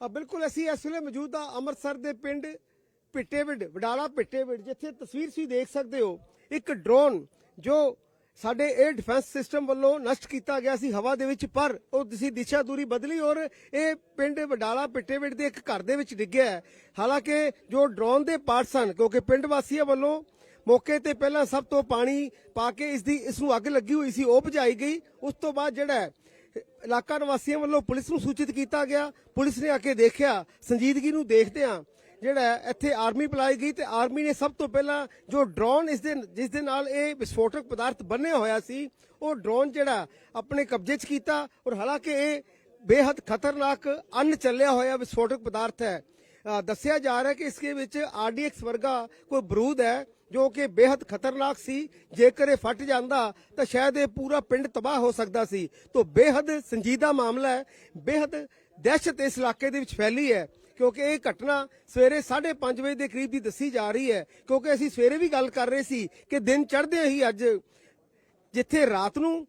ਆ ਬਿਲਕੁਲ ਅਸੀਂ ਇਸ ਵੇਲੇ ਮੌਜੂਦ ਆ ਅੰਮ੍ਰਿਤਸਰ ਦੇ ਪਿੰਡ ਪਿੱਟੇਵਿੰਡ, ਵਡਾਲਾ ਪਿੱਟੇਵਿੰਡ, ਜਿੱਥੇ ਤਸਵੀਰ ਤੁਸੀਂ ਦੇਖ ਸਕਦੇ ਹੋ, ਇੱਕ ਡਰੋਨ ਜੋ ਸਾਡੇ 에ਅਰ ਡਿਫੈਂਸ ਸਿਸਟਮ ਵੱਲੋਂ ਨਸ਼ਟ ਕੀਤਾ ਗਿਆ ਸੀ ਹਵਾ ਦੇ ਵਿੱਚ, ਪਰ ਉਹ ਤੁਸੀਂ ਦਿਸ਼ਾ ਦੂਰੀ ਬਦਲੀ ਔਰ ਇਹ ਪਿੰਡ ਵਡਾਲਾ ਪਿੱਟੇਵਿੰਡ ਦੇ ਇੱਕ ਘਰ ਦੇ ਵਿੱਚ ਡਿੱਗਿਆ ਹਾਲਾਂਕਿ ਜੋ ਡਰੋਨ ਦੇ ਪਾਰਟਸ ਹਨ, ਕਿਉਂਕਿ ਪਿੰਡ ਵਾਸੀਆਂ ਵੱਲੋਂ ਮੌਕੇ ਤੇ ਪਹਿਲਾਂ ਸਭ ਤੋਂ ਪਾਣੀ ਪਾ ਕੇ ਇਸ ਦੀ ਇਸ ਨੂੰ ਅੱਗ ਲੱਗੀ ਹੋਈ ਸੀ, ਉਹ ਬੁਝਾਈ ਗਈ। ਉਸ ਤੋਂ ਬਾਅਦ ਜਿਹੜਾ ਇਲਾਕਾ ਨਿਵਾਸੀਆਂ ਵੱਲੋਂ ਪੁਲਿਸ ਨੂੰ ਸੂਚਿਤ ਕੀਤਾ ਗਿਆ। ਪੁਲਿਸ ਨੇ ਆ ਕੇ ਦੇਖਿਆ, ਸੰਜੀਦਗੀ ਨੂੰ ਦੇਖਦਿਆਂ ਜਿਹੜਾ ਇੱਥੇ ਆਰਮੀ ਬੁਲਾਈ ਗਈ ਤੇ ਆਰਮੀ ਨੇ ਸਭ ਤੋਂ ਪਹਿਲਾਂ ਜੋ ਡਰੋਨ ਇਸ ਦਿਨ ਜਿਸ ਦੇ ਨਾਲ ਇਹ ਵਿਸਫੋਟਕ ਪਦਾਰਥ ਬੰਨਿਆ ਹੋਇਆ ਸੀ, ਉਹ ਡਰੋਨ ਜਿਹੜਾ ਆਪਣੇ ਕਬਜ਼ੇ 'ਚ ਕੀਤਾ ਔਰ ਹਾਲਾਂਕਿ ਇਹ ਬੇहद ਖਤਰਨਾਕ ਅਨ ਚੱਲਿਆ ਹੋਇਆ ਵਿਸਫੋਟਕ ਪਦਾਰਥ ਹੈ। ਦੱਸਿਆ ਜਾ ਰਿਹਾ ਕਿ ਇਸ ਦੇ ਵਿੱਚ ਆਰਡੀਐਕਸ ਵਰਗਾ ਕੋਈ ਬਰੂਦ ਹੈ ਜੋ ਕਿ ਬੇहद ਖਤਰਨਾਕ ਸੀ। ਜੇਕਰ ਇਹ ਫਟ ਜਾਂਦਾ, ਤਾਂ ਸ਼ਾਇਦ ਇਹ ਪੂਰਾ ਪਿੰਡ ਤਬਾਹ ਹੋ ਸਕਦਾ ਸੀ। ਤੋਂ ਬੇहद ਸੰਜੀਦਾ ਮਾਮਲਾ ਹੈ। ਬੇहद ਦਹਿਸ਼ਤ ਇਸ ਇਲਾਕੇ ਦੇ ਵਿੱਚ ਫੈਲੀ ਹੈ, ਕਿਉਂਕਿ ਇਹ ਘਟਨਾ ਸਵੇਰੇ 5:30 ਵਜੇ ਦੇ ਕਰੀਬ ਦੀ ਦੱਸੀ ਜਾ ਰਹੀ ਹੈ। ਕਿਉਂਕਿ ਅਸੀਂ ਸਵੇਰੇ ਵੀ ਗੱਲ ਕਰ ਰਹੇ ਸੀ ਕਿ ਦਿਨ ਚੜ੍ਹਦੇ ਹੀ ਅੱਜ, ਜਿੱਥੇ ਰਾਤ ਨੂੰ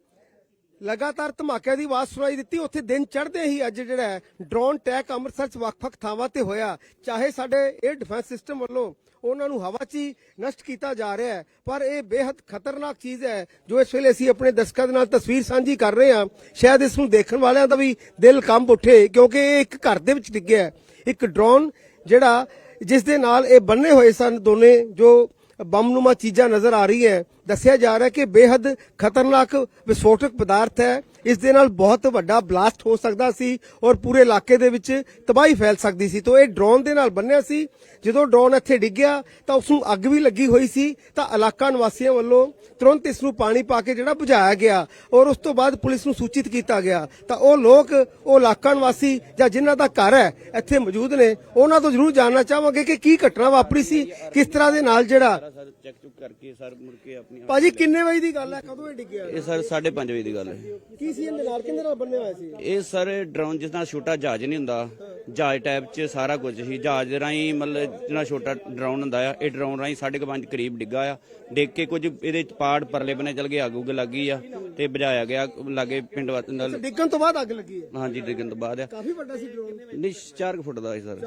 ਲਗਾਤਾਰ ਧਮਾਕਿਆਂ ਦੀ ਆਵਾਜ਼ ਸੁਣਾਈ ਦਿੱਤੀ। ਉੱਥੇ ਦਿਨ ਚੜ੍ਹਦੇ ਹੀ ਅੱਜ ਜਿਹੜਾ ਡਰੋਨ ਟੈਕ ਅੰਮ੍ਰਿਤਸਰ ਚ ਵੱਖ-ਵੱਖ ਥਾਵਾਂ ਤੇ ਹੋਇਆ। ਚਾਹੇ ਸਾਡੇ ਏਅਰ ਡਿਫੈਂਸ ਸਿਸਟਮ ਵੱਲੋਂ ਉਹਨਾਂ ਨੂੰ ਹਵਾ 'ਚ ਹੀ ਨਸ਼ਟ ਕੀਤਾ ਜਾ ਰਿਹਾ ਹੈ, ਪਰ ਇਹ ਬੇਹੱਦ ਖਤਰਨਾਕ ਚੀਜ਼ ਹੈ, ਜੋ ਇਸ ਵੇਲੇ ਅਸੀਂ ਆਪਣੇ ਦਰਸ਼ਕਾਂ ਦੇ ਨਾਲ ਤਸਵੀਰ ਸਾਂਝੀ ਕਰ ਰਹੇ ਹਾਂ। ਸ਼ਾਇਦ ਇਸ ਨੂੰ ਦੇਖਣ ਵਾਲਿਆਂ ਦਾ ਵੀ ਦਿਲ ਕੰਬ ਉੱਠੇ, ਕਿਉਂਕਿ ਇਹ ਇੱਕ ਘਰ ਦੇ ਵਿੱਚ ਡਿੱਗਿਆ ਇੱਕ ਡਰੋਨ ਜਿਹੜਾ ਜਿਸ ਦੇ ਨਾਲ ਇਹ ਬੰਨੇ ਹੋਏ ਸਨ ਦੋਨੇ, ਜੋ ਬੰਮਨੁਮਾ ਚੀਜ਼ਾਂ ਨਜ਼ਰ ਆ ਰਹੀ ਹੈ। ਦੱਸਿਆ ਜਾ ਰਿਹਾ ਕਿ ਬੇहद ਖਤਰਨਾਕ ਵਿਸਫੋਟਕ ਪਦਾਰਥ ਹੈ। ਇਸ ਦੇ ਨਾਲ ਬਹੁਤ ਵੱਡਾ ਬਲਾਸਟ ਹੋ ਸਕਦਾ ਸੀ ਔਰ ਪੂਰੇ ਇਲਾਕੇ ਦੇ ਵਿੱਚ ਤਬਾਹੀ ਫੈਲ ਸਕਦੀ ਸੀ। ਤੋਂ ਇਹ ਡਰੋਨ ਦੇ ਨਾਲ ਬੰਨਿਆ ਸੀ। ਜਦੋਂ ਡਰੋਨ ਇੱਥੇ ਡਿੱਗਿਆ ਤਾਂ ਉਸ ਨੂੰ ਅੱਗ ਵੀ ਲੱਗੀ ਹੋਈ ਸੀ। ਤਾਂ ਇਲਾਕਾ ਨਿਵਾਸੀਆਂ ਵੱਲੋਂ ਤੁਰੰਤ ਇਸ ਨੂੰ ਪਾਣੀ ਪਾ ਕੇ ਜਿਹੜਾ ਬੁਝਾਇਆ ਗਿਆ ਔਰ ਉਸ ਤੋਂ ਬਾਅਦ ਪੁਲਿਸ ਨੂੰ ਸੂਚਿਤ ਕੀਤਾ ਗਿਆ। ਤਾਂ ਉਹ ਲੋਕ, ਉਹ ਇਲਾਕਾ ਨਿਵਾਸੀ ਜਾਂ ਜਿਨ੍ਹਾਂ ਦਾ ਘਰ ਹੈ, ਇੱਥੇ ਮੌਜੂਦ ਨੇ, ਉਹਨਾਂ ਤੋਂ ਜ਼ਰੂਰ ਜਾਣਨਾ ਚਾਹਾਂਗੇ ਕਿ ਕੀ ਘਟਨਾ ਵਾਪਰੀ ਸੀ, ਕਿਸ ਤਰ੍ਹਾਂ ਦੇ ਨਾਲ ਜਿਹੜਾ ਚੈੱਕ ਚੁੱਕ ਕਰਕੇ ਸਰ ਮੁੜ ਕੇ ਆਪਣੀ ਭਾਜੀ ਕਿੰਨੇ ਵਜੇ ਦੀ ਗੱਲ ਹੈ? ਕਦੋਂ ਇਹ ਡਿੱਗਿਆ? ਇਹ ਸਰ 5:30 ਵਜੇ ਦੀ ਗੱਲ ਹੈ। ਕੀ ਸੀ ਇਹਦੇ ਨਾਲ? ਕਿੰਨੇ ਨਾਲ ਬੰਨੇ ਹੋਏ ਸੀ? ਇਹ ਸਰ ਡਰੋਨ ਜਿਸ ਨਾਲ ਛੋਟਾ ਜਹਾਜ਼ ਨਹੀਂ ਹੁੰਦਾ ਜਹਾਜ਼ ਟਾਈਪ 'ਚ ਸਾਰਾ ਕੁਝ ਸੀ। ਜਹਾਜ਼ ਰਾਹੀਂ ਮਤਲਬ ਜਿਹੜਾ ਛੋਟਾ ਡਰੋਨ ਹੁੰਦਾ ਆ ਇਹ ਡਰੋਨ ਰਾਹੀਂ 5.5 ਕਰੀਬ ਡਿੱਗਾ ਆ। ਡਿੱਗ ਕੇ ਕੁਝ ਇਹਦੇ ਚ ਪਾੜ ਪਰਲੇ ਬਨੇ ਚਲ ਗਿਆ ਅੱਗ ਉੱਗ ਲੱਗੀ ਆ ਤੇ ਬੁਝਾਇਆ ਗਿਆ ਲਾਗੇ ਪਿੰਡ ਵਾਸਤੇ ਨਾਲ। ਡਿੱਗਣ ਤੋਂ ਬਾਅਦ ਅੱਗ ਲੱਗੀ ਹੈ ਹਾਂਜੀ ਡਿੱਗਣ ਤੋਂ ਬਾਅਦ ਆ। ਕਾਫੀ ਵੱਡਾ ਸੀ ਡਰੋਨ ਨਹੀਂ 4 ਫੁੱਟ ਦਾ ਸੀ ਸਰ।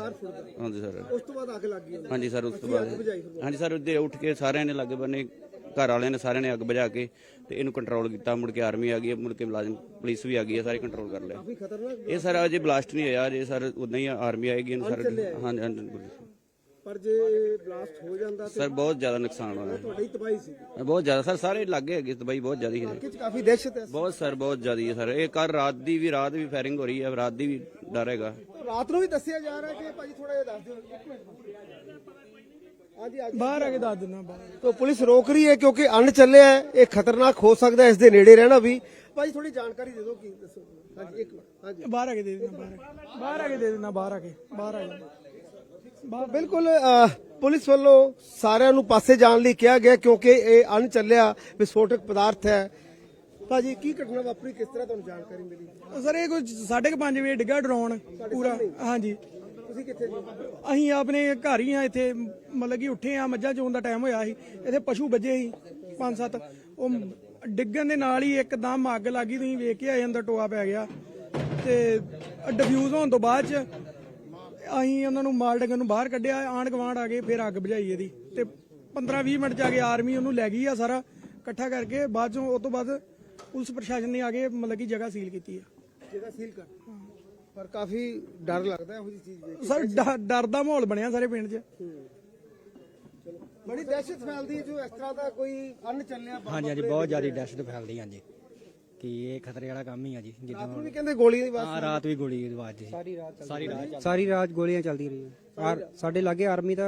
ਹਾਂਜੀ ਸਰ। ਉਸ ਤੋਂ ਬਾਅਦ ਅੱਗ ਲੱਗ ਹਾਂਜੀ ਸਰ ਉਸ ਤੋਂ ਬਾਅਦ। ਹਾਂਜੀ ਸਰ ਉਹਦੇ ਉੱਠ ਕੇ ਸਾਰਿਆਂ ਨੇ ਲਾਗੇ ਬੰਨੇ ਘਰ ਵਾਲਿਆਂ ਨੇ ਸਾਰਿਆਂ ਨੇ ਅੱਗ ਬੁਝਾ ਕੇ ਤੇ ਇਹਨੂੰ ਕੰਟਰੋਲ ਕੀਤਾ। ਮੁੜ ਕੇ ਆਰਮੀ ਆ ਗਈ ਹੈ, ਮੁੜ ਕੇ ਮੁਲਾਜ਼ਮ ਪੁਲਿਸ ਵੀ ਆ ਗਈ ਹੈ ਸਾਰੇ ਕੰਟਰੋਲ ਕਰ ਲਿਆ ਕਾਫੀ ਖਤਰਨਾਕ ਇਹ ਸਰ ਅਜੇ ਬਲਾਸਟ ਨਹੀਂ ਹੋਇਆ ਅਜੇ ਸਰ ਉਦਾਂ ਹੀ ਆਰਮੀ ਆਏਗੀ ਇਹਨੂੰ ਸਰ ਹਾਂਜੀ ਹਾਂਜੀ ਪਰ ਜੇ ਬਲਾਸਟ ਹੋ ਜਾਂਦਾ ਤੇ ਸਰ ਬਹੁਤ ਜ਼ਿਆਦਾ ਨੁਕਸਾਨ ਹੋਇਆ। ਤੁਹਾਡੀ ਤਬਾਹੀ ਸੀ। ਬਹੁਤ ਜ਼ਿਆਦਾ ਸਰ ਸਾਰੇ ਲੱਗੇ ਹੈਗੇ ਤਬਾਈ ਬਹੁਤ ਜ਼ਿਆਦਾ ਹੈ ਕਿ ਕਾਫੀ ਦਹਿਸ਼ਤ ਹੈ। ਬਹੁਤ ਸਰ ਬਹੁਤ ਜ਼ਿਆਦਾ ਹੈ ਸਰ। ਇਹ ਕੱਲ ਰਾਤ ਦੀ ਵੀ ਰਾਤ ਵੀ ਫਾਇਰਿੰਗ ਹੋ ਰਹੀ ਹੈ ਰਾਤ ਦੀ ਵੀ ਡਰ ਹੈਗਾ। ਰਾਤ ਨੂੰ ਵੀ ਦੱਸਿਆ ਜਾ ਰਿਹਾ ਕਿ ਭਾਜੀ ਥੋੜਾ ਜਿਹਾ ਦੱਸ ਦਿਓ। ਇੱਕ ਮਿੰਟ ਬਾਹਰ ਆ ਕੇ ਦੱਸ ਦਿੰਦਾ ਬਾਹਰ। ਤੋਂ ਪੁਲਿਸ ਰੋਕ ਰਹੀ ਹੈ ਕਿਉਂਕਿ ਅੰਨ ਚੱਲਿਆ ਹੈ ਇਹ ਖਤਰਨਾਕ ਹੋ ਸਕਦਾ ਹੈ ਇਸ ਦੇ ਨੇੜੇ ਰਹਿਣਾ ਵੀ। ਭਾਜੀ ਥੋੜੀ ਜਾਣਕਾਰੀ ਦੇ ਦਿਓ ਕੀ ਦੱਸੋ। ਹਾਂਜੀ ਇੱਕ ਮਿੰਟ। ਹਾਂਜੀ। ਬਾਹਰ ਆ ਕੇ ਦੇ ਦੇਣਾ ਬਾਹਰ ਆ ਕੇ। ਬਾਹਰ ਆ ਕੇ ਦੇ ਦੇਣਾ ਬਾਹਰ ਆ ਕੇ। ਬਾਹਰ ਆ ਜਾ ਬਿਲਕੁਲ ਅਹ, ਪੁਲਿਸ ਵੱਲੋਂ ਸਾਰਿਆਂ ਨੂੰ ਪਾਸੇ ਜਾਣ ਲਈ ਕਿਹਾ ਗਿਆ ਕਿਉਂਕਿ ਇਹ ਅਣ ਚੱਲਿਆ ਵਿਸਫੋਟਕ ਪਦਾਰਥ ਹੈ। ਭਾਜੀ ਕੀ ਘਟਨਾ ਵਾਪਰੀ? ਕਿਸ ਤਰ੍ਹਾਂ ਤੁਹਾਨੂੰ ਜਾਣਕਾਰੀ ਮਿਲੀ? ਸਰ ਇਹ ਕੋਈ 5:30 ਵਜੇ ਡਿੱਗਾ ਡਰੋਨ ਪੂਰਾ। ਹਾਂਜੀ। ਤੁਸੀਂ ਕਿੱਥੇ ਜੀ ਅਸੀਂ ਆਪਣੇ ਘਰ ਹੀ ਆ ਇੱਥੇ ਮਤਲਬ ਕਿ ਉੱਠੇ ਆ ਮੱਝਾਂ ਚੋਣ ਦਾ ਟਾਈਮ ਹੋਇਆ ਸੀ। ਇੱਥੇ ਪਸ਼ੂ ਵੱਜੇ ਸੀ ਪੰਜ ਸੱਤ। ਉਹ ਡਿੱਗਣ ਦੇ ਨਾਲ ਹੀ ਇੱਕਦਮ ਅੱਗ ਲੱਗੀ ਤੁਸੀਂ ਵੇਖ ਕੇ ਆਏ ਅੰਦਰ ਟੋਆ ਪੈ ਗਿਆ। ਤੇ ਡਿਫਿਊਜ਼ ਹੋਣ ਤੋਂ ਬਾਅਦ ਚ ਅਸੀਂ ਉਹਨਾਂ ਨੂੰ ਮਾਲ ਡੰਗਰ ਨੂੰ ਬਾਹਰ ਕੱਢਿਆ ਆਂਢ ਗਵਾਂਢ ਆ ਗਏ ਫਿਰ ਅੱਗ ਬੁਝਾਈ ਇਹਦੀ। ਤੇ 15-20 ਮਿੰਟ ਚ ਆ ਕੇ ਆਰਮੀ ਉਹਨੂੰ ਲੈ ਗਈ ਆ ਸਾਰਾ ਇਕੱਠਾ ਕਰਕੇ ਬਾਅਦ ਚੋਂ ਉਸ ਤੋਂ ਬਾਅਦ ਪੁਲਿਸ ਪ੍ਰਸ਼ਾਸਨ ਨੇ ਆ ਕੇ ਮਤਲਬ ਕਿ ਜਗ੍ਹਾ ਸੀਲ ਕੀਤੀ ਆ। ਜਗ੍ਹਾ ਸੀਲ ਕਰ ਪਰ ਕਾਫੀ ਡਰ ਲੱਗਦਾ ਇਹੋ ਜਿਹੀ ਚੀਜ਼ ਕੇ। ਸਰ ਡ- ਡਰ ਦਾ ਮਾਹੌਲ ਬਣਿਆ ਸਾਰੇ ਪਿੰਡ 'ਚ। ਬੜੀ ਦਹਿਸ਼ਤ ਫੈਲਦੀ ਹੈ ਜੋ ਇਸ ਤਰ੍ਹਾਂ ਦਾ ਕੋਈ ਅਣ ਚੱਲਿਆ ਹਾਂਜੀ ਹਾਂਜੀ ਬਹੁਤ ਜ਼ਿਆਦਾ ਦਹਿਸ਼ਤ ਫੈਲਦੀ ਹਾਂਜੀ। ਕਿ ਇਹ ਖਤਰੇ ਵਾਲਾ ਕੰਮ ਹੀ ਆ ਜੀ ਜਿੱਦਾਂ ਵੀ ਕਹਿੰਦੇ ਗੋਲੀ ਦੀ ਆਵਾਜ਼ ਹਾਂ ਰਾਤ ਵੀ ਗੋਲੀ ਦੀ ਆਵਾਜ਼ ਸੀ ਸਾਰੀ ਰਾਤ ਸਾਰੀ ਰਾਤ ਸਾਰੀ ਰਾਤ ਗੋਲੀਆਂ ਚੱਲਦੀ ਰਹੀਆਂ। ਆਰ ਸਾਡੇ ਲਾਗੇ ਆਰਮੀ ਦਾ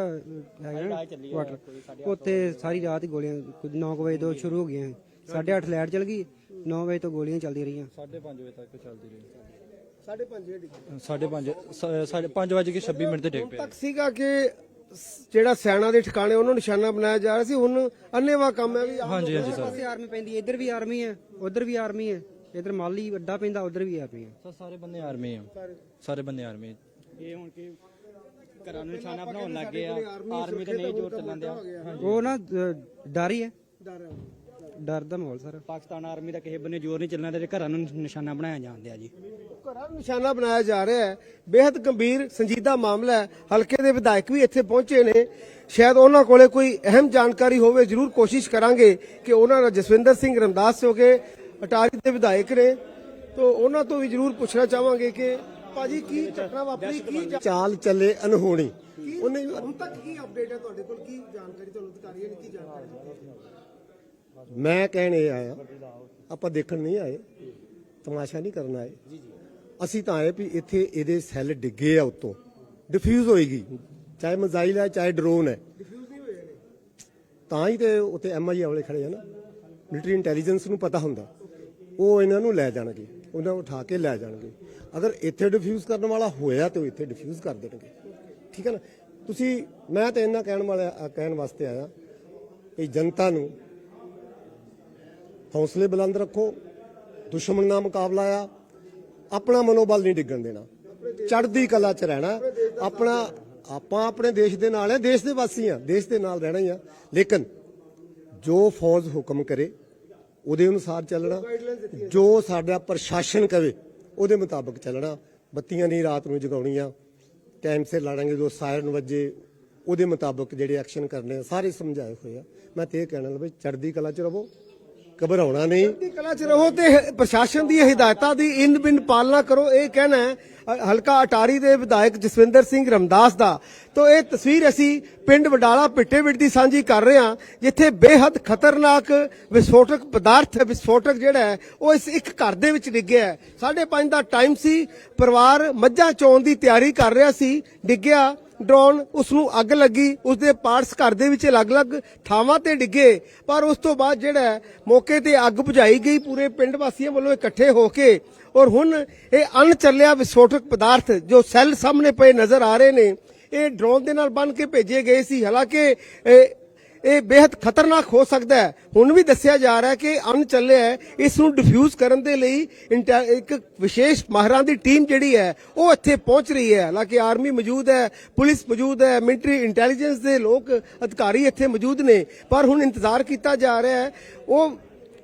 ਹੈਗਾ ਨਾ ਕੁਆਟਰ ਉੱਥੇ ਸਾਰੀ ਰਾਤ ਹੀ ਗੋਲੀਆਂ 9 ਵਜੇ ਤੋਂ ਸ਼ੁਰੂ ਹੋ ਗਈਆਂ। 8:30 ਲਾਈਟ ਚਲ ਗਈ 9 ਵਜੇ ਤੋਂ ਗੋਲੀਆਂ ਚੱਲਦੀਆਂ ਰਹੀਆਂ। 5:30 ਵਜੇ ਤੱਕ ਚੱਲਦੀ ਰਹੀ। ਸਾਢੇ ਪੰਜ ਵਜੇ ਡਿੱਗੀ। 5:30 ਸਾਢੇ 5 ਵਜੇ ਕੇ 26 ਮਿੰਟ ਤੇ ਡਿੱਗ ਪਿਆ। ਤੱਕ ਸੀਗਾ ਕਿ ਸ- ਜਿਹੜਾ ਸੈਨਾ ਦੇ ਠਿਕਾਣੇ ਉਹਨਾਂ ਨੂੰ ਨਿਸ਼ਾਨਾ ਬਣਾਇਆ ਜਾ ਰਿਹਾ ਸੀ ਹੁਣ ਅੰਨੇਵਾ ਕੰਮ ਹੈ ਵੀ ਹਾਂਜੀ ਹਾਂਜੀ ਸਰ। ਪਾਸੇ ਆਰਮੀ ਪੈਂਦੀ ਹੈ ਇੱਧਰ ਵੀ ਆਰਮੀ ਹੈ ਉੱਧਰ ਵੀ ਆਰਮੀ ਹੈ ਇੱਧਰ ਮਾਲੀ ਵੱਡਾ ਪੈਂਦਾ ਉੱਧਰ ਵੀ ਆਰਮੀ ਹੈ। ਸਰ ਸਾਰੇ ਬੰਦੇ ਆਰਮੀ ਆ। ਸਾਰੇ। ਬੰਦੇ ਆਰਮੀ। ਇਹ ਹੁਣ ਕਿ ਘਰਾਂ ਨੂੰ ਨਿਸ਼ਾਨਾ ਬਣਾਉਣ ਲੱਗ ਗਏ ਆ ਆਰਮੀ ਤੇ ਨਹੀਂ ਜ਼ੋਰ ਚੱਲਣ ਦਿਆ ਉਹ ਨਾ ਡਰ ਹੀ ਹੈ। ਡਰ ਹੈ। ਡਰ ਦਾ ਮਾਹੌਲ ਸਰ। ਪਾਕਿਸਤਾਨ ਆਰਮੀ ਦਾ ਕਿਸੇ ਬੰਨੇ ਜ਼ੋਰ ਨਹੀਂ ਚੱਲਣਾ ਤੇ ਘਰਾਂ ਨੂੰ ਨਿਸ਼ਾਨਾ ਬਣਾਇਆ ਜਾਂਦੇ ਆ ਜੀ। ਘਰਾਂ ਨੂੰ ਨਿਸ਼ਾਨਾ ਬਣਾਇਆ ਜਾ ਰਿਹਾ ਹੈ। ਬੇहद ਗੰਭੀਰ ਸੰਜੀਦਾ ਮਾਮਲਾ ਹੈ। ਹਲਕੇ ਦੇ ਵਿਧਾਇਕ ਵੀ ਇੱਥੇ ਪਹੁੰਚੇ ਨੇ। ਸ਼ਾਇਦ ਉਹਨਾਂ ਕੋਲੇ ਕੋਈ ਅਹਿਮ ਜਾਣਕਾਰੀ ਹੋਵੇ ਜ਼ਰੂਰ ਕੋਸ਼ਿਸ਼ ਕਰਾਂਗੇ ਕਿ ਉਹਨਾਂ ਦਾ ਜਸਵਿੰਦਰ ਸਿੰਘ ਰਮਦਾਸ ਹੋ ਕੇ ਅਟਾਰੀ ਦੇ ਵਿਧਾਇਕ ਨੇ। ਤੋਂ ਉਹਨਾਂ ਤੋਂ ਵੀ ਜ਼ਰੂਰ ਪੁੱਛਣਾ ਚਾਹਾਂਗੇ ਕਿ ਭਾਜੀ ਕੀ ਘਟਨਾ ਵਾਪਰੀ ਕੀ ਚਾਲ ਚੱਲੇ ਅਨਹੋਣੀ ਉਹਨੇ ਹੁਣ ਤੱਕ ਕੀ ਅਪਡੇਟ ਹੈ ਤੁਹਾਡੇ ਕੋਲ? ਕੀ ਜਾਣਕਾਰੀ ਤੁਹਾਨੂੰ ਅਧਿਕਾਰੀਆਂ ਨੇ ਕੀ ਜਾਣਕਾਰੀ ਦਿੱਤੀ? ਮੈਂ ਕਹਿਣ ਇਹ ਆਇਆ ਆਪਾਂ ਦੇਖਣ ਨਹੀਂ ਆਏ ਤਮਾਸ਼ਾ ਨਹੀਂ ਕਰਨ ਆਏ। ਅਸੀਂ ਤਾਂ ਆਏ ਵੀ ਇੱਥੇ ਇਹਦੇ ਸੈੱਲ ਡਿੱਗੇ ਆ ਉੱਤੋਂ। ਡਿਫਿਊਜ਼ ਹੋਏਗੀ ਚਾਹੇ ਮਜ਼ਾਈਲ ਹੈ ਚਾਹੇ ਡਰੋਨ ਹੈ। ਤਾਂ ਹੀ ਤੇ ਉੱਥੇ ਐਮਆਈ ਵਾਲੇ ਖੜੇ ਆ ਨਾ। ਮਿਲਟਰੀ ਇੰਟੈਲੀਜੈਂਸ ਨੂੰ ਪਤਾ ਹੁੰਦਾ। ਉਹ ਇਹਨਾਂ ਨੂੰ ਲੈ ਜਾਣਗੇ ਉਹਨਾਂ ਨੂੰ ਉਠਾ ਕੇ ਲੈ ਜਾਣਗੇ। ਅਗਰ ਇੱਥੇ ਡਿਫਿਊਜ਼ ਕਰਨ ਵਾਲਾ ਹੋਇਆ ਤੇ ਉਹ ਇੱਥੇ ਡਿਫਿਊਜ਼ ਕਰ ਦੇਣਗੇ। ਠੀਕ ਹੈ ਨਾ? ਤੁਸੀਂ ਮੈਂ ਤਾਂ ਇਹਨਾਂ ਕਹਿਣ ਵਾਲਾ ਕਹਿਣ ਵਾਸਤੇ ਆਇਆ ਕਿ ਜਨਤਾ ਨੂੰ ਹੌਸਲੇ ਬੁਲੰਦ ਰੱਖੋ, ਦੁਸ਼ਮਣ ਨਾਲ ਮੁਕਾਬਲਾ ਆ। ਆਪਣਾ ਮਨੋਬਲ ਨਹੀਂ ਡਿੱਗਣ ਦੇਣਾ। ਚੜ੍ਹਦੀ ਕਲਾ 'ਚ ਰਹਿਣਾ। ਆਪਣਾ, ਆਪਾਂ ਆਪਣੇ ਦੇਸ਼ ਦੇ ਨਾਲ ਹੈ ਦੇਸ਼ ਦੇ ਵਾਸੀ ਆ, ਦੇਸ਼ ਦੇ ਨਾਲ ਰਹਿਣਾ ਹੀ ਆ। ਲੇਕਿਨ ਜੋ ਫੌਜ ਹੁਕਮ ਕਰੇ, ਉਹਦੇ ਅਨੁਸਾਰ ਚੱਲਣਾ। ਜੋ ਸਾਡਾ ਪ੍ਰਸ਼ਾਸਨ ਕਵੇ, ਉਹਦੇ ਮੁਤਾਬਕ ਚੱਲਣਾ। ਬੱਤੀਆਂ ਨਹੀਂ ਰਾਤ ਨੂੰ ਜਗਾਉਣੀਆਂ। ਟਾਈਮ ਸਿਰ ਲਾੜਾਂਗੇ, ਜੋ ਸਾਇਰਨ ਵੱਜੇ, ਉਹਦੇ ਮੁਤਾਬਕ ਜਿਹੜੇ ਐਕਸ਼ਨ ਕਰਨੇ ਆ, ਸਾਰੇ ਸਮਝਾਏ ਹੋਏ ਆ। ਮੈਂ ਤੇ ਇਹ ਕਹਿਣਾ ਲ ਬਈ ਚੜ੍ਹਦੀ ਕਲਾ 'ਚ ਰਹੋ। ਘਬਰਾਉਣਾ ਨਹੀਂ। ਦੀ ਕਲਾ ਚ ਰਹੋ ਤੇ ਪ੍ਰਸ਼ਾਸਨ ਦੀ ਹਦਾਇਤਾਂ ਦੀ ਇਨ ਬਿਨ ਪਾਲਣਾ ਕਰੋ। ਇਹ ਕਹਿਣਾ ਹੈ ਹਲਕਾ ਅਟਾਰੀ ਦੇ ਵਿਧਾਇਕ ਜਸਵਿੰਦਰ ਸਿੰਘ ਰਮਦਾਸ ਦਾ। ਤੋਂ ਇਹ ਤਸਵੀਰ ਅਸੀਂ ਪਿੰਡ ਵਡਾਲਾ ਪਿੱਟੇਵਿੱਟ ਦੀ ਸਾਂਝੀ ਕਰ ਰਹੇ ਹਾਂ, ਜਿੱਥੇ ਬੇਹੱਦ ਖਤਰਨਾਕ ਵਿਸਫੋਟਕ ਪਦਾਰਥ, ਵਿਸਫੋਟਕ ਜਿਹੜਾ ਹੈ, ਉਹ ਇਸ ਇੱਕ ਘਰ ਦੇ ਵਿੱਚ ਡਿੱਗਿਆ ਹੈ। 5:30 ਦਾ ਟਾਈਮ ਸੀ, ਪਰਿਵਾਰ ਮੱਝਾਂ ਚੋਣ ਦੀ ਤਿਆਰੀ ਕਰ ਰਿਹਾ ਸੀ, ਡਿੱਗਿਆ। ਡਰੋਨ ਉਸ ਨੂੰ ਅੱਗ ਲੱਗੀ ਉਸ ਦੇ ਪਾਰਟਸ ਘਰ ਦੇ ਵਿੱਚ ਅਲੱਗ-ਅਲੱਗ ਥਾਵਾਂ ਤੇ ਡਿੱਗੇ। ਪਰ ਉਸ ਤੋਂ ਬਾਅਦ ਜਿਹੜਾ ਮੌਕੇ ਤੇ ਅੱਗ ਬੁਝਾਈ ਗਈ, ਪੂਰੇ ਪਿੰਡ ਵਾਸੀਆਂ ਵੱਲੋਂ ਇਕੱਠੇ ਹੋ ਕੇ। ਔਰ ਹੁਣ ਇਹ ਅਣਚੱਲਿਆ ਵਿਸਫੋਟਕ ਪਦਾਰਥ ਜੋ ਸੈੱਲ ਸਾਹਮਣੇ ਪਏ ਨਜ਼ਰ ਆ ਰਹੇ ਨੇ, ਇਹ ਡਰੋਨ ਦੇ ਨਾਲ ਬਣ ਕੇ ਭੇਜੇ ਗਏ ਸੀ। ਹਾਲਾਂਕਿ ਇਹ ਇਹ ਬੇहद ਖਤਰਨਾਕ ਹੋ ਸਕਦਾ ਹੈ। ਹੁਣ ਵੀ ਦੱਸਿਆ ਜਾ ਰਿਹਾ ਹੈ ਕਿ ਅਨ ਚੱਲਿਆ ਹੈ। ਇਸ ਨੂੰ ਡਿਫਿਊਜ਼ ਕਰਨ ਦੇ ਲਈ ਇੰਟੈ- ਇੱਕ ਵਿਸ਼ੇਸ਼ ਮਾਹਰਾਂ ਦੀ ਟੀਮ ਜਿਹੜੀ ਹੈ, ਉਹ ਇੱਥੇ ਪਹੁੰਚ ਰਹੀ ਹੈ। ਹਾਲਾਂਕਿ ਆਰਮੀ ਮੌਜੂਦ ਹੈ, ਪੁਲਿਸ ਮੌਜੂਦ ਹੈ ਮਿਲਟਰੀ ਇੰਟੈਲੀਜੈਂਸ ਦੇ ਲੋਕ ਅਧਿਕਾਰੀ ਇੱਥੇ ਮੌਜੂਦ ਨੇ। ਪਰ ਹੁਣ ਇੰਤਜ਼ਾਰ ਕੀਤਾ ਜਾ ਰਿਹਾ ਹੈ। ਉਹ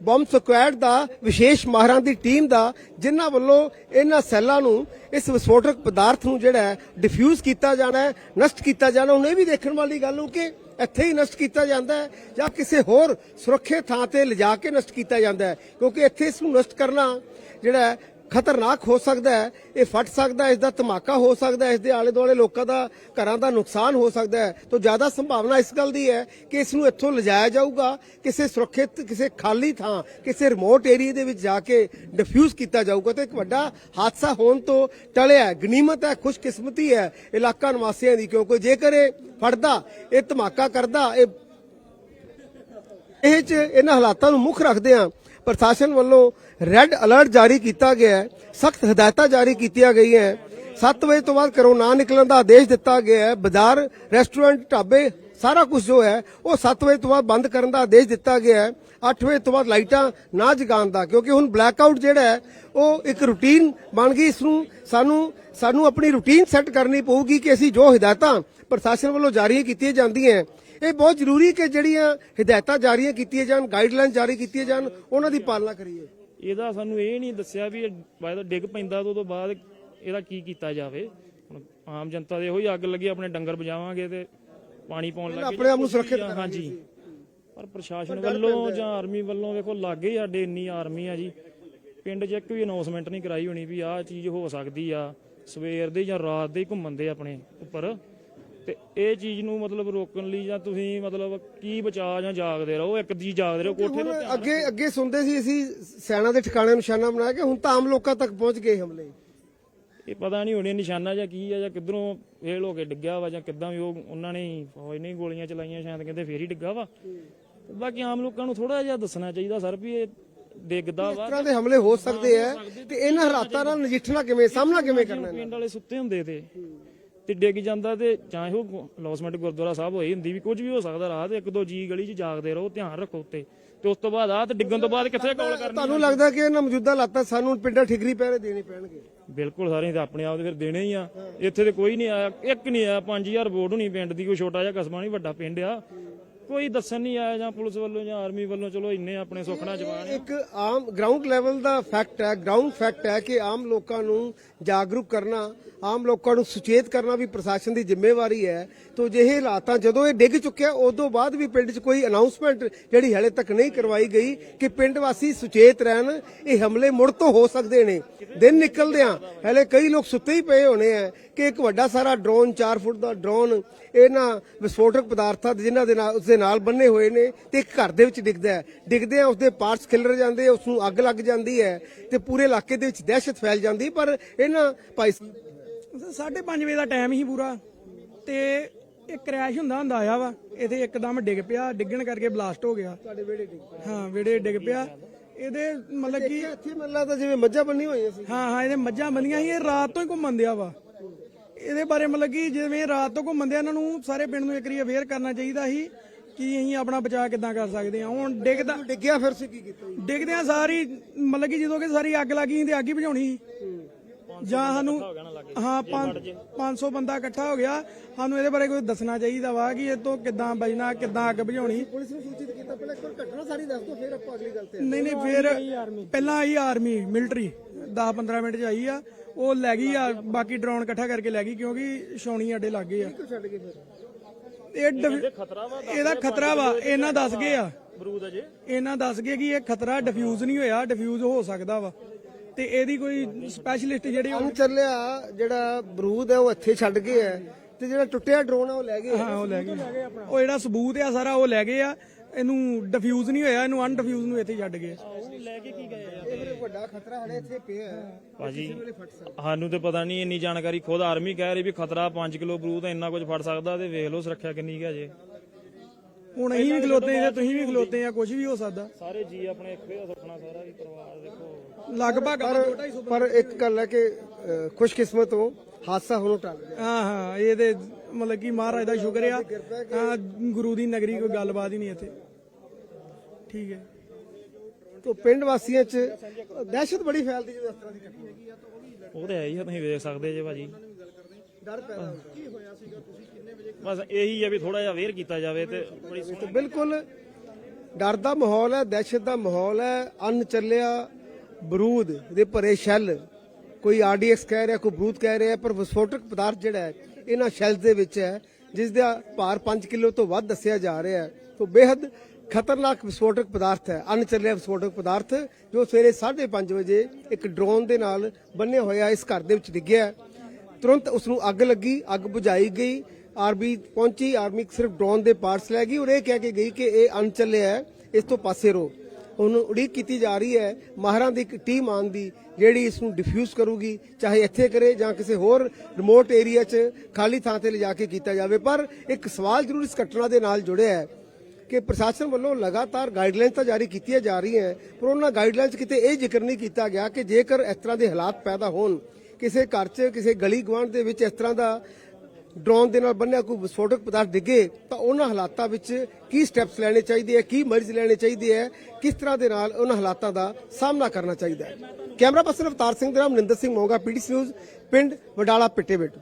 ਬੰਬ ਸਕੁਐਡ ਦਾ ਵਿਸ਼ੇਸ਼ ਮਾਹਰਾਂ ਦੀ ਟੀਮ ਦਾ, ਜਿਨ੍ਹਾਂ ਵੱਲੋਂ ਇਹਨਾਂ ਸੈੱਲਾਂ ਨੂੰ, ਇਸ ਵਿਸਫੋਟਕ ਪਦਾਰਥ ਨੂੰ ਜਿਹੜਾ ਡਿਫਿਊਜ਼ ਕੀਤਾ ਜਾਣਾ ਹੈ, ਨਸ਼ਟ ਕੀਤਾ ਜਾਣਾ ਹੁਣ ਇਹ ਵੀ ਦੇਖਣ ਵਾਲੀ ਗੱਲ ਹੋ ਕਿ ਇੱਥੇ ਹੀ ਨਸ਼ਟ ਕੀਤਾ ਜਾਂਦਾ ਹੈ ਜਾਂ ਕਿਸੇ ਹੋਰ ਸੁਰੱਖਿਅਤ ਥਾਂ ਤੇ ਲਿਜਾ ਕੇ ਨਸ਼ਟ ਕੀਤਾ ਜਾਂਦਾ ਹੈ, ਕਿਉਂਕਿ ਇੱਥੇ ਇਸ ਨੂੰ ਨਸ਼ਟ ਕਰਨਾ ਜਿਹੜਾ ਖਤਰਨਾਕ ਹੋ ਸਕਦਾ ਹੈ, ਇਹ ਫਟ ਸਕਦਾ ਹੈ ਇਸ ਦਾ ਧਮਾਕਾ ਹੋ ਸਕਦਾ ਹੈ ਇਸ ਦੇ ਆਲੇ ਦੁਆਲੇ ਲੋਕਾਂ ਦਾ, ਘਰਾਂ ਦਾ ਨੁਕਸਾਨ ਹੋ ਸਕਦਾ ਹੈ ਤੋਂ ਜ਼ਿਆਦਾ ਸੰਭਾਵਨਾ ਇਸ ਗੱਲ ਦੀ ਹੈ ਕਿ ਇਸ ਨੂੰ ਇੱਥੋਂ ਲਿਜਾਇਆ ਜਾਊਗਾ, ਕਿਸੇ ਸੁਰੱਖਿਅਤ, ਕਿਸੇ ਖਾਲੀ ਥਾਂ, ਕਿਸੇ ਰਿਮੋਟ ਏਰੀਆ ਦੇ ਵਿੱਚ ਜਾ ਕੇ ਡਿਫਿਊਜ਼ ਕੀਤਾ ਜਾਊਗਾ ਤੇ ਇੱਕ ਵੱਡਾ ਹਾਦਸਾ ਹੋਣ ਤੋਂ ਟਲਿਆ ਹੈ। ਗਨੀਮਤ ਹੈ, ਖੁਸ਼ਕਿਸਮਤੀ ਹੈ ਇਲਾਕਾ ਨਿਵਾਸੀਆਂ ਦੀ, ਕਿਉਂਕਿ ਜੇਕਰ ਇਹ ਫੜਦਾ, ਇਹ ਧਮਾਕਾ ਕਰਦਾ, ਇਹ ਇਹ ਚ ਇਹਨਾਂ ਹਾਲਾਤਾਂ ਨੂੰ ਮੁੱਖ ਰੱਖਦੇ ਆ ਪ੍ਰਸ਼ਾਸਨ ਵੱਲੋਂ ਰੈੱਡ ਅਲਰਟ ਜਾਰੀ ਕੀਤਾ ਗਿਆ ਹੈ। ਸਖਤ ਹਦਾਇਤਾਂ ਜਾਰੀ ਕੀਤੀਆਂ ਗਈਆਂ ਹੈ। 7 ਵਜੇ ਤੋਂ ਬਾਅਦ ਘਰੋਂ ਨਾ ਨਿਕਲਣ ਦਾ ਆਦੇਸ਼ ਦਿੱਤਾ ਗਿਆ ਹੈ। ਬਾਜ਼ਾਰ, ਰੈਸਟੋਰੈਂਟ, ਢਾਬੇ, ਸਾਰਾ ਕੁਝ ਜੋ ਹੈ, ਉਹ 7 ਵਜੇ ਤੋਂ ਬਾਅਦ ਬੰਦ ਕਰਨ ਦਾ ਆਦੇਸ਼ ਦਿੱਤਾ ਗਿਆ ਹੈ। 8 ਵਜੇ ਤੋਂ ਬਾਅਦ ਲਾਈਟਾਂ ਨਾ ਜਗਾਉਣ ਦਾ, ਕਿਉਂਕਿ ਹੁਣ ਬਲੈਕਆਊਟ ਜਿਹੜਾ ਹੈ, ਉਹ ਇੱਕ ਰੂਟੀਨ ਬਣ ਗਈ। ਇਸ ਨੂੰ ਸਾਨੂੰ ਸਾਨੂੰ ਆਪਣੀ ਰੂਟੀਨ ਸੈੱਟ ਕਰਨੀ ਪਊਗੀ ਕਿ ਅਸੀਂ ਜੋ ਹਦਾਇਤਾਂ ਪ੍ਰਸ਼ਾਸਨ ਵੱਲੋਂ ਜਾਰੀ ਕੀਤੀਆਂ ਜਾਂਦੀਆਂ ਇਹ ਬਹੁਤ ਜ਼ਰੂਰੀ ਹੈ ਕਿ ਜਿਹੜੀਆਂ ਹਦਾਇਤਾਂ ਜਾਰੀਆਂ ਕੀਤੀਆਂ ਜਾਣ ਗਾਈਡਲਾਈਨ ਜਾਰੀ ਕੀਤੀਆਂ ਜਾਣ ਉਹਨਾਂ ਦੀ ਪਾਲਣਾ ਕਰੀਏ। ਇਹਦਾ ਸਾਨੂੰ ਇਹ ਨਹੀਂ ਦੱਸਿਆ ਵੀ ਇਹ ਡਿੱਗ ਪੈਂਦਾ ਤੋਂ ਬਾਅਦ ਇਹਦਾ ਕੀ ਕੀਤਾ ਜਾਵੇ। ਹੁਣ ਆਮ ਜਨਤਾ ਦੇ ਉਹੀ ਅੱਗ ਲੱਗੀ ਆਪਣੇ ਡੰਗਰ ਬਜਾਵਾਂਗੇ ਤੇ ਪਾਣੀ ਪਾਉਣ ਲੱਗੇ ਆਪਣੇ ਆਪ ਨੂੰ ਕਰਾਂਗੇ ਹਾਂਜੀ। ਪਰ ਪ੍ਰਸ਼ਾਸਨ ਵੱਲੋਂ ਜਾਂ ਆਰਮੀ ਵੱਲੋਂ ਵੇਖੋ ਲੱਗੇ ਸਾਡੇ ਇੰਨੀ ਆਰਮੀ ਆ ਜੀ। ਪਿੰਡ 'ਚ ਇੱਕ ਵੀ ਅਨਾਉਂਸਮੈਂਟ ਨਹੀਂ ਕਰਾਈ ਹੋਣੀ ਵੀ ਆਹ ਚੀਜ਼ ਹੋ ਸਕਦੀ ਆ। ਸਵੇਰ ਦੇ ਜਾਂ ਰਾਤ ਦੇ ਘੁੰਮਣ ਦੇ ਆਪਣੇ ਉੱਪਰ। ਤੇ ਇਹ ਚੀਜ਼ ਨੂੰ ਮਤਲਬ ਰੋਕਣ ਲਈ ਜਾਂ ਤੁਸੀਂ ਮਤਲਬ ਕੀ ਬਚਾ ਜਾਂ ਜਾਗਦੇ ਰਹੋ ਇੱਕ ਦੀ ਜਾਗਦੇ ਰਹੋ ਕੋਠੇ ਤੋਂ ਅੱਗੇ ਅੱਗੇ ਸੁਣਦੇ ਸੀ ਅਸੀਂ ਸੈਨਾ ਦੇ ਠਿਕਾਣੇ ਨਿਸ਼ਾਨਾ ਬਣਾ ਕੇ ਹੁਣ ਤਾਂ ਆਮ ਲੋਕਾਂ ਤੱਕ ਪਹੁੰਚ ਗਏ ਹਮਲੇ। ਇਹ ਪਤਾ ਨਹੀਂ ਹੋਣੀ ਨਿਸ਼ਾਨਾ ਜਾਂ ਕੀ ਆ ਜਾਂ ਕਿੱਧਰੋਂ ਫੇਲ ਹੋ ਕੇ ਡਿੱਗਿਆ ਵਾ ਜਾਂ ਕਿੱਦਾਂ ਵੀ ਉਹ ਉਹਨਾਂ ਨੇ ਹੀ ਫੌਜ ਨੇ ਹੀ ਗੋਲੀਆਂ ਚਲਾਈਆਂ ਸ਼ਾਇਦ ਕਹਿੰਦੇ ਫੇਰ ਹੀ ਡਿੱਗਾ ਵਾ। ਤੇ ਬਾਕੀ ਆਮ ਲੋਕਾਂ ਨੂੰ ਥੋੜਾ ਜਿਹਾ ਦੱਸਣਾ ਚਾਹੀਦਾ ਸਰ ਵੀ ਇਹ ਡਿੱਗਦਾ ਵਾ। ਇਸ ਤਰ੍ਹਾਂ ਦੇ ਹਮਲੇ ਹੋ ਸਕਦੇ ਆ ਤੇ ਇਹਨਾਂ ਹਾਲਾਤਾਂ ਨਾਲ ਨਜਿੱਠਣਾ ਕਿਵੇਂ ਸਾਹਮਣਾ ਕਿਵੇਂ ਕਰਨਾ ਹੈ? ਪਿੰਡ ਵਾਲੇ ਸੁੱਤੇ ਹੁੰਦੇ ਤੇ। ਤੇ ਡਿੱਗ ਜਾਂਦਾ ਤੇ ਚਾਹੇ ਉਹ ਲੌਸਮੈਂਟ ਗੁਰਦੁਆਰਾ ਸਾਹਿਬ ਹੋਈ ਹੁੰਦੀ ਵੀ ਕੁਝ ਵੀ ਹੋ ਸਕਦਾ ਰਾਤ ਇੱਕ ਦੋ ਜੀ ਗਲੀ 'ਚ ਜਾਗਦੇ ਰਹੋ ਧਿਆਨ ਰੱਖੋ ਉੱਤੇ। ਤੇ ਉਸ ਤੋਂ ਬਾਅਦ ਆ ਤੇ ਡਿੱਗਣ ਤੋਂ ਬਾਅਦ ਕਿੱਥੇ ਕਾਲ ਕਰਨੀ ਤੁਹਾਨੂੰ ਲੱਗਦਾ ਕਿ ਇਹਨਾਂ ਮੌਜੂਦਾ ਹਾਲਾਤਾਂ ਸਾਨੂੰ ਪਿੰਡਾਂ ਠਿਕਰੀ ਪਹਿਰੇ ਦੇਣੇ ਪੈਣਗੇ? ਬਿਲਕੁਲ ਸਾਰੇ ਤੇ ਆਪਣੇ ਆਪ ਦੇ ਫਿਰ ਦੇਣੇ ਹੀ ਆ। ਇੱਥੇ ਤੇ ਕੋਈ ਨਹੀਂ ਆਇਆ ਇੱਕ ਨਹੀਂ ਆਇਆ 5000 ਵੋਟ ਨਹੀਂ ਪਿੰਡ ਦੀ ਕੋਈ ਛੋਟਾ ਜਿਹਾ ਕਸਬਾ ਨਹੀਂ ਵੱਡਾ ਪਿੰਡ ਆ। ਕੋਈ ਦੱਸਣ ਨਹੀਂ ਆਇਆ ਜਾਂ ਪੁਲਿਸ ਵੱਲੋਂ ਜਾਂ ਆਰਮੀ ਵੱਲੋਂ ਚਲੋ ਇੰਨੇ ਆਪਣੇ ਸੁਖਣਾ ਜਵਾਨ ਆ। ਇੱਕ ਆਮ ਗਰਾਊਂਡ ਲੈਵਲ ਦਾ ਫੈਕਟ ਹੈ ਗਰਾਊਂਡ ਫੈਕਟ ਹੈ ਕਿ ਆਮ ਲੋਕਾਂ ਨੂੰ ਜਾਗਰੂਕ ਕਰਨਾ ਆਮ ਲੋਕਾਂ ਨੂੰ ਸੁਚੇਤ ਕਰਨਾ ਵੀ ਪ੍ਰਸ਼ਾਸਨ ਦੀ ਜ਼ਿੰਮੇਵਾਰੀ ਹੈ। ਤੋਂ ਜਿਹੇ ਹਾਲਾਤਾਂ ਜਦੋਂ ਇਹ ਡਿੱਗ ਚੁੱਕਿਆ ਉਦੋਂ ਬਾਅਦ ਵੀ ਪਿੰਡ 'ਚ ਕੋਈ ਅਨਾਉਂਸਮੈਂਟ ਜਿਹੜੀ ਹਲੇ ਤੱਕ ਨਹੀਂ ਕਰਵਾਈ ਗਈ ਕਿ ਪਿੰਡ ਵਾਸੀ ਸੁਚੇਤ ਰਹਿਣ ਇਹ ਹਮਲੇ ਮੁੜ ਤੋਂ ਹੋ ਸਕਦੇ ਨੇ। ਦਿਨ ਨਿਕਲਦਿਆਂ ਹਲੇ ਕਈ ਲੋਕ ਸੁੱਤੇ ਹੀ ਪਏ ਹੋਣੇ ਆ। ਕਿ ਇੱਕ ਵੱਡਾ ਸਾਰਾ ਡਰੋਨ 4 ਫੁੱਟ ਦਾ ਡਰੋਨ ਇਹਨਾਂ ਵਿਸਫੋਟਕ ਪਦਾਰਥਾਂ ਦੇ ਜਿਨ੍ਹਾਂ ਦੇ ਨਾਲ ਉਸਦੇ ਨਾਲ ਬੰਨੇ ਹੋਏ ਨੇ ਤੇ ਇੱਕ ਘਰ ਦੇ ਵਿੱਚ ਡਿੱਗਦਾ ਹੈ। ਡਿੱਗਦਿਆਂ ਉਸਦੇ ਪਾਰਟਸ ਖਿਲਰ ਜਾਂਦੇ ਉਸ ਨੂੰ ਅੱਗ ਲੱਗ ਜਾਂਦੀ ਹੈ ਤੇ ਪੂਰੇ ਇਲਾਕੇ ਦੇ ਵਿੱਚ ਦਹਿਸ਼ਤ ਫੈਲ ਜਾਂਦੀ ਪਰ ਇਹਨਾਂ ਭਾਈ 5:30 ਵਜੇ ਦਾ ਟਾਈਮ ਹੀ ਪੂਰਾ ਤੇ ਇਹ ਕ੍ਰੈਸ਼ ਹੁੰਦਾ ਹੁੰਦਾ ਆਇਆ ਵਾ। ਇਹਦੇ ਇੱਕਦਮ ਡਿੱਗ ਪਿਆ ਡਿੱਗਣ ਕਰਕੇ ਬਲਾਸਟ ਹੋ ਗਿਆ। ਸਾਡੇ ਵਿਹੜੇ ਡਿੱਗ ਹਾਂ ਵਿੜੇ ਡਿੱਗ ਪਿਆ। ਇਹਦੇ ਮਤਲਬ ਕਿ ਇੱਥੇ ਮੈਨੂੰ ਲੱਗਦਾ ਜਿਵੇਂ ਮੱਝਾਂ ਬੰਨੀ ਹੋਈਆਂ ਸੀ। ਹਾਂ ਹਾਂ ਇਹਦੇ ਮੱਝਾਂ ਬੰਦੀਆਂ ਸੀ ਇਹ ਰਾਤ ਤੋਂ ਹੀ ਘੁੰਮਣ ਦਿਆ ਵਾ। ਇਹਦੇ ਬਾਰੇ ਮਤਲਬ ਕਿ ਜਿਵੇਂ ਰਾਤ ਤੋਂ ਘੁੰਮਣ ਦਿਆ ਇਹਨਾਂ ਨੂੰ ਸਾਰੇ ਪਿੰਡ ਨੂੰ ਇੱਕ ਵਾਰੀ ਅਵੇਅਰ ਕਰਨਾ ਚਾਹੀਦਾ ਸੀ ਕਿ ਅਸੀਂ ਆਪਣਾ ਬਚਾਅ ਕਿੱਦਾਂ ਕਰ ਸਕਦੇ ਹਾਂ। ਹੁਣ ਡਿੱਗਦਾ ਡਿੱਗਿਆ ਫਿਰ ਸੀ ਕੀ ਕੀਤਾ ਜੀ? ਡਿੱਗਦਿਆਂ ਸਾਰੀ ਮਤਲਬ ਕਿ ਜਦੋਂ ਕਿ ਸਾਰੀ ਅੱਗ ਲੱਗੀ ਤੇ ਅੱਗ ਹੀ ਬੁਝਾਉਣੀ ਸੀ। ਜਾਂ ਸਾਨੂੰ ਹਾਂ 500 ਬੰਦਾ ਇਕੱਠਾ ਹੋ ਗਿਆ। ਸਾਨੂੰ ਇਹਦੇ ਬਾਰੇ ਕੋਈ ਦੱਸਣਾ ਚਾਹੀਦਾ ਵਾ ਕਿ ਇਹ ਤੋਂ ਕਿੱਦਾਂ ਬਚਣਾ ਕਿੱਦਾਂ ਅੱਗ ਬੁਝਾਉਣੀ। ਪੁਲਿਸ ਨੂੰ ਸੂਚਿਤ ਕੀਤਾ ਪਹਿਲਾਂ ਇੱਕ ਵਾਰ ਘਟਨਾ ਸਾਰੀ ਦੱਸ ਦਿਓ ਫਿਰ ਆਪਾਂ ਅਗਲੀ ਗੱਲ ਤੇ ਨਹੀਂ ਨਹੀਂ ਫਿਰ ਪਹਿਲਾਂ ਆਈ ਆਰਮੀ ਮਿਲਟਰੀ 10 15 ਮਿੰਟ ਚ ਆਈ ਆ। ਉਹ ਲੈ ਗਈ ਆ ਬਾਕੀ ਡਰੋਨ ਇਕੱਠਾ ਕਰਕੇ ਲੈ ਗਈ ਕਿਉਂਕਿ ਛਾਉਣੀ ਅੱਡੇ ਲੱਗ ਗਏ ਆ ਛੱਡ ਕੇ ਫਿਰ ਇਹ ਡਿਫ- ਇਹਦਾ ਖਤਰਾ ਵਾ ਇਹਨਾਂ ਦੱਸ ਗਏ ਆ। ਬਰੂਦ ਅਜੇ? ਇਹਨਾਂ ਦੱਸ ਗਏ ਕਿ ਇਹ ਖਤਰਾ ਡਿਫਿਊਜ਼ ਨਹੀਂ ਹੋਇਆ ਡਿਫਿਊਜ਼ ਹੋ ਸਕਦਾ ਵਾ। ਤੇ ਇਹਦੀ ਕੋਈ ਸਪੈਸ਼ਲਿਸਟ ਜਿਹੜੇ ਹੁਣ ਚੱਲਿਆ ਜਿਹੜਾ ਬਰੂਦ ਹੈ ਉਹ ਇੱਥੇ ਛੱਡ ਗਏ ਹੈ ਤੇ ਜਿਹੜਾ ਟੁੱਟਿਆ ਡਰੋਨ ਹੈ ਉਹ ਲੈ ਗਏ ਹਾਂ ਉਹ ਲੈ ਗਏ ਉਹ ਜਿਹੜਾ ਸਬੂਤ ਆ ਸਾਰਾ ਉਹ ਲੈ ਗਏ ਆ। ਇਹਨੂੰ ਡਿਫਿਊਜ਼ ਨਹੀਂ ਹੋਇਆ ਇਹਨੂੰ ਅਨਡਿਫਿਊਜ਼ ਨੂੰ ਇੱਥੇ ਛੱਡ ਗਏ। ਲੈ ਕੇ ਕੀ ਗਏ ਆ? ਵੱਡਾ ਖਤਰਾ ਹਲੇ ਇੱਥੇ ਪਿਆ ਹੈ। ਭਾਜੀ ਸਾਨੂੰ ਤੇ ਪਤਾ ਨਹੀਂ ਇੰਨੀ ਜਾਣਕਾਰੀ ਖੁਦ ਆਰਮੀ ਕਹਿ ਰਹੀ ਵੀ ਖਤਰਾ 5 ਕਿਲੋ ਬਰੂਦ ਇੰਨਾ ਕੁਝ ਫੜ ਸਕਦਾ ਤੇ ਵੇਖ ਲਓ ਸੁਰੱਖਿਆ ਕਿੰਨੀ ਹੈ ਜੇ। ਹੁਣ ਅਸੀਂ ਵੀ ਖਲੋਤੇ ਆ ਤੁਸੀਂ ਵੀ ਖਲੋਤੇ ਆ ਕੁਝ ਵੀ ਹੋ ਸਕਦਾ। ਸਾਰੇ ਜੀ ਆਪਣੇ ਇੱਥੇ ਦਾ ਸੁਪਨਾ ਸਾਰਾ ਵੀ ਪਰਿਵਾਰ ਦੇਖੋ। ਲਗਭਗ ਪਰ ਪਰ ਇੱਕ ਗੱਲ ਹੈ ਕਿ ਅ, ਖੁਸ਼ਕਿਸਮਤ ਹੋ ਹਾਦਸਾ ਹੋਣੋਂ ਟਲ ਗਿਆ। ਹਾਂ ਹਾਂ ਇਹ ਤੇ ਮਤਲਬ ਕਿ ਮਹਾਰਾਜ ਦਾ ਸ਼ੁਕਰ ਆ। ਹਾਂ, ਗੁਰੂ ਦੀ ਨਗਰੀ ਕੋਈ ਗੱਲਬਾਤ ਹੀ ਨਹੀਂ ਇੱਥੇ। ਠੀਕ ਹੈ। ਤੋਂ ਪਿੰਡ ਵਾਸੀਆਂ 'ਚ ਦਹਿਸ਼ਤ ਬੜੀ ਫੈਲਦੀ ਜਦੋਂ ਇਸ ਤਰ੍ਹਾਂ ਦੀ ਘਟਨਾ ਹੈਗੀ ਆ ਉਹ ਤੇ ਹੈ ਹੀ ਆ ਤੁਸੀਂ ਵੇਖ ਸਕਦੇ ਜੇ ਭਾਜੀ। ਡਰ ਪੈਦਾ ਹੁੰਦਾ। ਕੀ ਹੋਇਆ ਸੀਗਾ? ਤੁਸੀਂ ਕਿੰਨੇ ਵਜੇ ਬਸ ਇਹੀ ਆ ਵੀ ਥੋੜਾ ਜਿਹਾ ਅਵੇਅਰ ਕੀਤਾ ਜਾਵੇ ਤੇ ਬਿਲਕੁਲ ਡਰ ਦਾ ਮਾਹੌਲ ਹੈ ਦਹਿਸ਼ਤ ਦਾ ਮਾਹੌਲ ਹੈ ਅੰਨ ਚੱਲਿਆ ਬਰੂਦ ਦੇ ਭਰੇ ਸ਼ੈੱਲ। ਕੋਈ ਆਰਡੀਐਕਸ ਕਹਿ ਰਿਹਾ ਕੋਈ ਬਰੂਦ ਕਹਿ ਰਿਹਾ ਪਰ ਵਿਸਫੋਟਕ ਪਦਾਰਥ ਜਿਹੜਾ ਹੈ ਇਹਨਾਂ ਸ਼ੈੱਲਸ ਦੇ ਵਿੱਚ ਹੈ ਜਿਸ ਦਾ ਭਾਰ 5 ਕਿਲੋ ਤੋਂ ਵੱਧ ਦੱਸਿਆ ਜਾ ਰਿਹਾ ਹੈ। ਤੋਂ ਬੇहद ਖਤਰਨਾਕ ਵਿਸਫੋਟਕ ਪਦਾਰਥ ਹੈ ਅੰਨ ਵਿਸਫੋਟਕ ਪਦਾਰਥ, ਜੋ ਸਵੇਰੇ 5:30 ਵਜੇ ਇੱਕ ਡਰੋਨ ਦੇ ਨਾਲ ਬੰਨਿਆ ਹੋਇਆ ਇਸ ਘਰ ਦੇ ਵਿੱਚ ਡਿੱਗਿਆ ਤੁਰੰਤ ਉਸ ਨੂੰ ਅੱਗ ਲੱਗੀ, ਅੱਗ ਬੁਝਾਈ ਗਈ, ਆਰਮੀ ਪਹੁੰਚੀ, ਆਰਮੀ ਸਿਰਫ ਡਰੋਨ ਦੇ ਪਾਰਟਸ ਲੈ ਗਈ ਔਰ ਇਹ ਕਹਿ ਕੇ ਗਈ ਕਿ ਇਹ ਅਣਚੱਲਿਆ ਹੈ, ਇਸ ਤੋਂ ਪਾਸੇ ਰੋ ਹੁਣ ਉਡੀਕ ਕੀਤੀ ਜਾ ਰਹੀ ਹੈ, ਮਾਹਰਾਂ ਦੀ ਇੱਕ ਟੀਮ ਆਉਣ ਦੀ, ਜਿਹੜੀ ਇਸ ਨੂੰ ਡਿਫਿਊਜ਼ ਕਰੂਗੀ, ਚਾਹੇ ਇੱਥੇ ਕਰੇ ਜਾਂ ਕਿਸੇ ਹੋਰ ਰਿਮੋਟ ਏਰੀਆ 'ਚ ਖਾਲੀ ਥਾਂ ਤੇ ਲਿਜਾ ਕੇ ਕੀਤਾ ਜਾਵੇ। ਪਰ ਇੱਕ ਸਵਾਲ ਜ਼ਰੂਰ ਇਸ ਘਟਨਾ ਦੇ ਨਾਲ ਜੁੜਿਆ ਹੈ ਕਿ ਪ੍ਰਸ਼ਾਸਨ ਵੱਲੋਂ ਲਗਾਤਾਰ ਗਾਈਡਲਾਈਨਸ ਤਾਂ ਜਾਰੀ ਕੀਤੀਆਂ ਜਾ ਰਹੀਆਂ ਹੈ, ਪਰ ਉਹਨਾਂ ਗਾਈਡਲਾਈਨਸ ਕਿਤੇ ਇਹ ਜ਼ਿਕਰ ਨਹੀਂ ਕੀਤਾ ਗਿਆ ਕਿ ਜੇਕਰ ਇਸ ਤਰ੍ਹਾਂ ਦੇ ਹਾਲਾਤ ਪੈਦਾ ਹੋਣ ਕਿਸੇ ਘਰ 'ਚ ਕਿਸੇ ਗਲੀ ਗਵਾਂਢ ਦੇ ਵਿੱਚ ਇਸ ਤਰ੍ਹਾਂ ਦਾ ਡਰੋਨ ਦੇ ਨਾਲ ਬੰਨਿਆ ਕੋਈ ਵਿਸਫੋਟਕ ਪਦਾਰਥ ਡਿੱਗੇ ਤਾਂ ਉਹਨਾਂ ਹਾਲਾਤਾਂ ਵਿੱਚ ਕੀ ਸਟੈਪਸ ਲੈਣੇ ਚਾਹੀਦੇ ਹੈ ਕੀ ਮਰਜ਼ ਲੈਣੇ ਚਾਹੀਦੇ ਹੈ ਕਿਸ ਤਰ੍ਹਾਂ ਦੇ ਨਾਲ ਉਹਨਾਂ ਹਾਲਾਤਾਂ ਦਾ ਸਾਹਮਣਾ ਕਰਨਾ ਚਾਹੀਦਾ ਹੈ। ਕੈਮਰਾ ਪਰਸਨ ਅਵਤਾਰ ਸਿੰਘ ਦੇ ਨਾਮ ਨਿੰਦਰ ਸਿੰਘ ਮੋਗਾ ਪੀਡੀਸੀ ਨਿਊਜ਼ ਪਿੰਡ ਵਡਾਲਾ ਪਿੱਟੇਬੇਟ